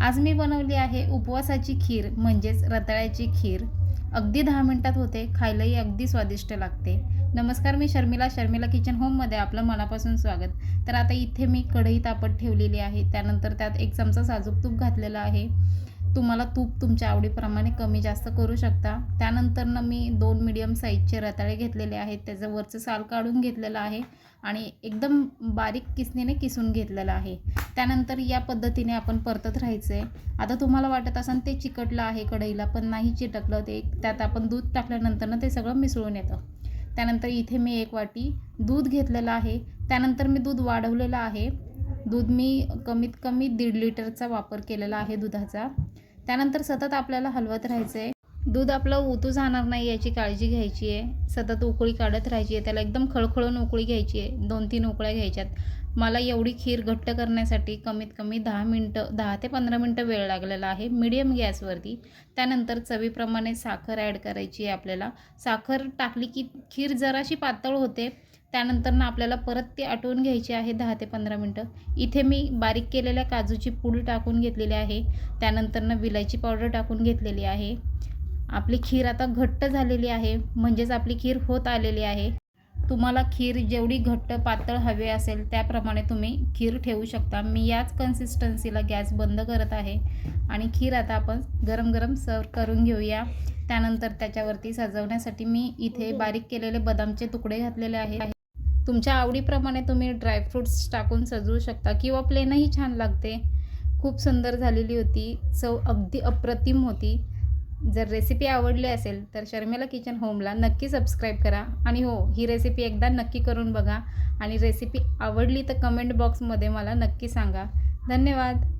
आज मी बनवली आहे उपवासाची खीर म्हणजेच रताळ्याची खीर. अगदी दहा मिनटात होते खायलाही अगदी स्वादिष्ट लागते. नमस्कार मी शर्मिला शर्मिला किचन होममध्ये आपलं मनापासून स्वागत. तर आता इथे मी कढई तापत ठेवलेली आहे त्यानंतर त्यात एक चमचा साजूक तूप घातलेलं आहे. तुम्हाला तूप तुमच्या आवडीप्रमाणे कमी जास्त करू शकता. त्यानंतरनं मी दोन मिडियम साईजचे रताळे घेतलेले आहेत. त्याचं वरचं साल काढून घेतलेलं आहे आणि एकदम बारीक किसणीने किसून घेतलेलं आहे. त्यानंतर या पद्धतीने आपण परतत राहायचं आहे आता तुम्हाला वाटत असेल ते चिकटलं आहे कढईला पण नाही चिटकलं ते. त्यात आपण दूध टाकल्यानंतरनं ते सगळं मिसळून येतं. त्यानंतर इथे मी एक वाटी दूध घेतलेलं आहे. त्यानंतर मी दूध वाढवलेलं आहे. दूध मी कमीत कमी दीड लिटरचा वापर केलेला आहे दुधाचा. त्यानंतर सतत आपल्याला हलवत राहायचं आहे दूध आपलं उतू जाणार नाही याची काळजी घ्यायची आहे सतत उकळी काढत राहायची आहे त्याला एकदम खळखळून उकळी घ्यायची आहे दोन तीन उकळ्या घ्यायच्यात. मला एवढी खीर घट्ट करण्यासाठी कमीत कमी दहा मिनटं दहा ते पंधरा मिनटं वेळ लागलेला आहे. मिडियम गॅसवरती. त्यानंतर चवीप्रमाणे साखर ॲड करायची आहे आपल्याला. साखर टाकली की खीर जराशी पातळ होते. त्यानंतर ना आपल्याला परत ती आटवून घ्यायची आहे दहा ते पंधरा मिनटं. इथे मी बारीक केलेल्या काजूची पूड टाकून घेतलेली आहे. त्यानंतरनं विलायची पावडर टाकून घेतलेली आहे. आपली खीर आता घट्ट झालेली आहे. म्हणजेच आपली खीर होत आलेली आहे. तुम्हाला खीर जेवढी घट्ट पातळ हवे असेल त्याप्रमाणे तुम्ही खीर ठेवू शकता. मी याच कन्सिस्टन्सीला गॅस बंद करत आहे. आणि खीर आता आपण गरम गरम सर्व करून घेऊया. त्यानंतर त्याच्यावरती सजवण्यासाठी मी इथे बारीक केलेले बदामचे तुकडे घातलेले आहे तुमच्या आवडीप्रमाणे तुम्ही ड्रायफ्रूट्स टाकून सजवू शकता किंवा प्लेनही छान लागते. खूप सुंदर झालेली होती. चव अगदी अप्रतिम होती. जर रेसिपी आवडली असेल तर शर्मिला किचन होमला नक्की सबस्क्राईब करा. आणि हो ही रेसिपी एकदा नक्की करून बघा. आणि रेसिपी आवडली तर कमेंट बॉक्समध्ये मला नक्की सांगा. धन्यवाद.